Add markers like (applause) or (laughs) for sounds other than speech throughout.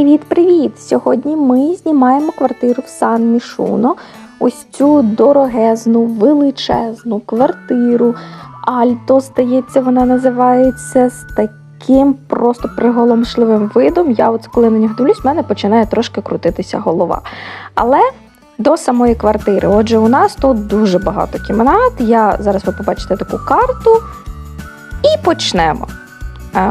Привіт-привіт! Сьогодні ми знімаємо квартиру в Сан Мішуно. Ось цю дорогезну, величезну квартиру. Альто, здається, вона називається з таким просто приголомшливим видом. Я от коли на нього дивлюсь, в мене починає трошки крутитися голова. Але до самої квартири. Отже, у нас тут дуже багато кімнат. Я зараз ви побачите таку карту. І почнемо.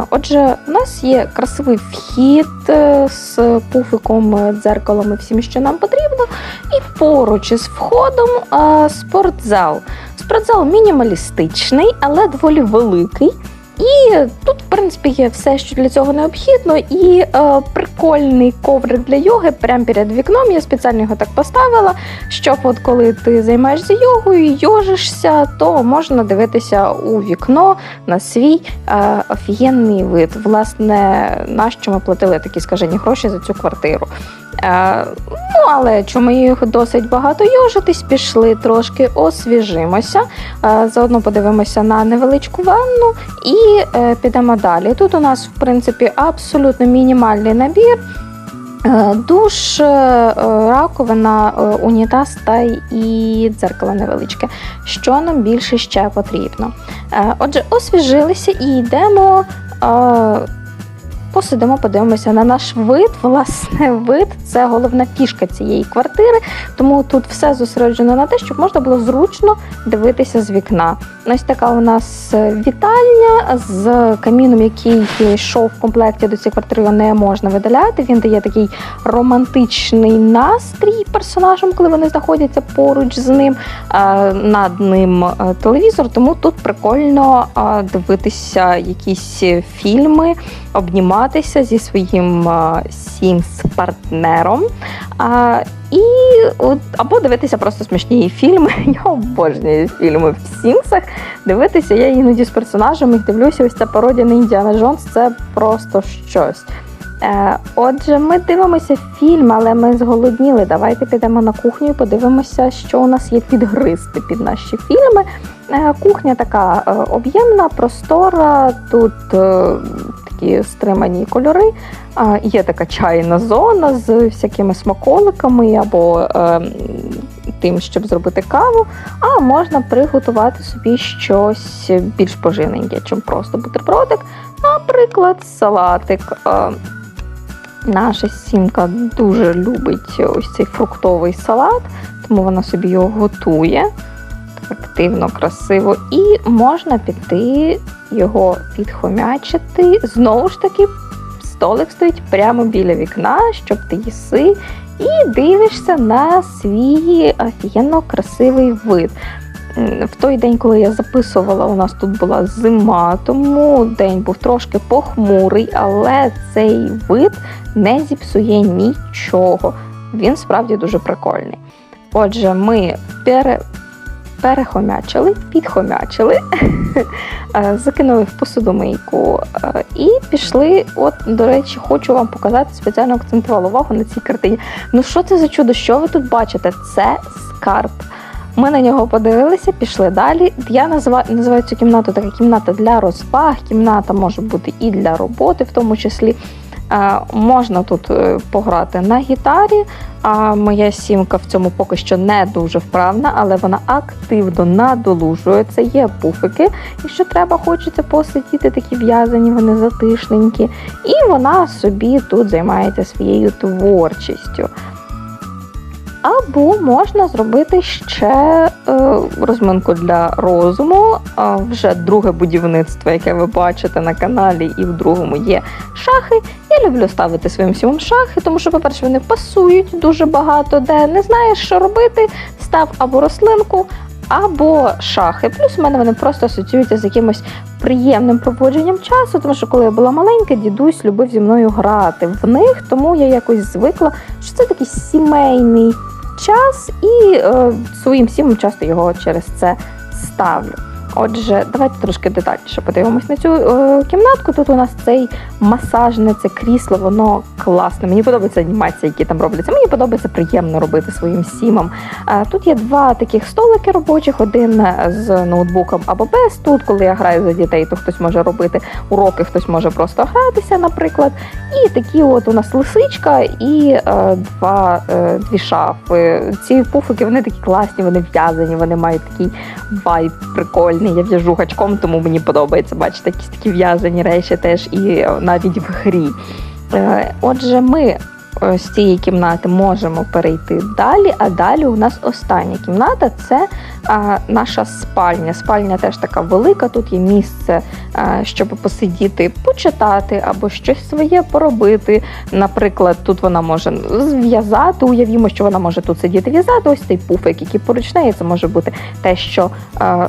Отже, у нас є красивий вхід е, з пуфиком, е, дзеркалом і всім, що нам потрібно. І поруч із входом е, спортзал. Спортзал мінімалістичний, але доволі великий. І тут, принципі, є все, що для цього необхідно, і е, прикольний коврик для йоги прямо перед вікном. Я спеціально його так поставила, щоб от коли ти займаєшся йогою, йожишся, то можна дивитися у вікно на свій е, офігенний вид. Власне, нащо ми платили такі скажені гроші за цю квартиру. Е, ну, але чому їх досить багато йожитись, пішли трошки освіжимося. Е, заодно подивимося на невеличку ванну і е, підемо далі. Тут у нас, в принципі, абсолютно мінімальний набір. Е, Душ, е, раковина, е, унітаз та і дзеркало невеличке. Що нам більше ще потрібно? Отже, освіжилися і йдемо. Посидимо, подивимося на наш вид. Власне, вид це головна фішка цієї квартири, тому тут все зосереджено на те, щоб можна було зручно дивитися з вікна. Ось така у нас е, вітальня з каміном, який йшов в комплекті до цієї квартири, його не можна видаляти. Він дає такий романтичний настрій персонажам, коли вони знаходяться поруч з ним. Е, Над ним е, телевізор, тому тут прикольно дивитися якісь фільми, обніматися зі своїм сімс-партнером. І от, або дивитися просто смішні фільми. (laughs) Я обожнюю фільми в Сімсах. Дивитися я іноді з персонажами дивлюся. Ось ця пародія на Індіана Джонс це просто щось. Е, отже, ми дивимося фільм, але ми зголодніли. Давайте підемо на кухню і подивимося, що у нас є підгристи під наші фільми. Е, кухня така е, об'ємна, простора. Тут такі стримані кольори. Є така чайна зона з всякими смаколиками або е, тим, щоб зробити каву. А можна приготувати собі щось більш поживненьке, чим просто бутербродик. Наприклад, салатик. Наша сімка дуже любить ось цей фруктовий салат, тому вона собі його готує так активно, красиво. І можна піти його підхомячити. Знову ж таки, столик стоїть прямо біля вікна, щоб ти їси, і дивишся на свій офігенно красивий вид. В той день, коли я записувала, у нас тут була зима, тому день був трошки похмурий, але цей вид не зіпсує нічого. Він справді дуже прикольний. Отже, ми пере, перехомячили, підхомячили, (laughs) е, закинули в посудомийку е, і пішли. От, до речі, хочу вам показати, спеціально акцентувала увагу на цій картині. Ну що це за чудо? Що ви тут бачите? Це скарб. Ми на нього подивилися, пішли далі. Я називаю, називаю цю кімнату така кімната для розваг. Кімната може бути і для роботи, в тому числі. Е, можна тут е, пограти на гітарі. А моя сімка в цьому поки що не дуже вправна, але вона активно надолужує. Це є пуфики. Якщо треба, хочеться посидіти, такі в'язані, вони затишненькі. І вона собі тут займається своєю творчістю. Або можна зробити ще е, розминку для розуму. А вже друге будівництво, яке ви бачите на каналі, і в другому є шахи. Я люблю ставити своїм сімом шахи, тому що, по-перше, вони пасують дуже багато, де не знаєш, що робити, став або рослинку, або шахи. Плюс в мене вони просто асоціюються з якимось приємним проводженням часу, тому що коли я була маленька, дідусь любив зі мною грати в них, тому я якось звикла, що це такий сімейний час, і е, своїм сімом часто його через це ставлю. Отже, давайте трошки детальніше подивимось на цю е, кімнатку. Тут у нас цей масажне це крісло, воно класно. Мені подобається анімація, які там робляться. Мені подобається приємно робити своїм сімам. Е, Тут є два таких столики робочих: один з ноутбуком або без. Тут, коли я граю за дітей, то хтось може робити уроки, хтось може просто гратися, наприклад. І такі от у нас лисичка і е, два, е, дві шафи. Ці пуфики вони такі класні, вони в'язані, вони мають такий вайб прикольний. Я в'яжу гачком, тому мені подобається бачити якісь такі в'язані речі теж і е, навіть в грі. Е, Отже, ми е, з цієї кімнати можемо перейти далі, а далі у нас остання кімната це наша спальня. Спальня теж така велика. Тут є місце, щоб посидіти, почитати або щось своє поробити. Наприклад, тут вона може зв'язати. Уявімо, що вона може тут сидіти в'язати. Ось цей пуфик, який поруч неї. Це може бути те, що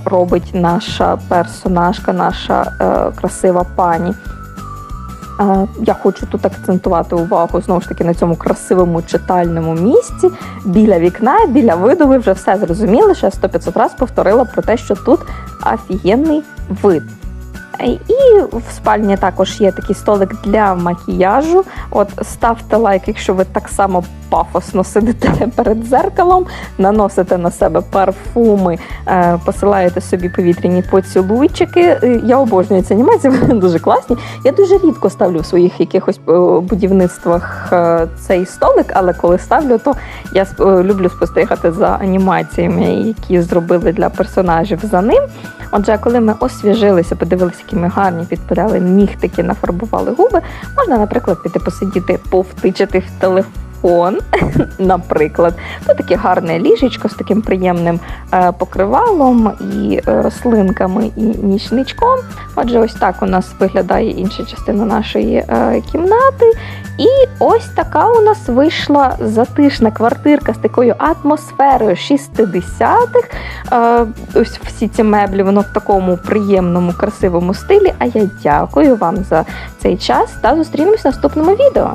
робить наша персонажка, наша е, красива пані. Я хочу тут акцентувати увагу знову ж таки на цьому красивому читальному місці біля вікна, біля виду. Ви вже все зрозуміли. Ще 100-500 раз повторила про те, що тут офігенний вид. І в спальні також є такий столик для макіяжу. От ставте лайк, якщо ви так само пафосно сидите (laughs) перед зеркалом, наносите на себе парфуми, е, посилаєте собі повітряні поцілуйчики. Е, Я обожнюю ці анімації, (laughs) вони дуже класні. Я дуже рідко ставлю в своїх якихось е, будівництвах цей столик, але коли ставлю, то я люблю спостерігати за анімаціями, які зробили для персонажів за ним. Отже, коли ми освіжилися, подивилися, які ми гарні, підпирали нігтики, нафарбували губи, можна, наприклад, піти посидіти, повтичити в телефон. (laughs) Наприклад, тут таке гарне ліжечко з таким приємним е, покривалом і е, рослинками, і нічничком. Отже, ось так у нас виглядає інша частина нашої е, кімнати. І ось така у нас вийшла затишна квартирка з такою атмосферою 60-х. Е, ось всі ці меблі, воно в такому приємному, красивому стилі. А я дякую вам за цей час та зустрінемось в наступному відео.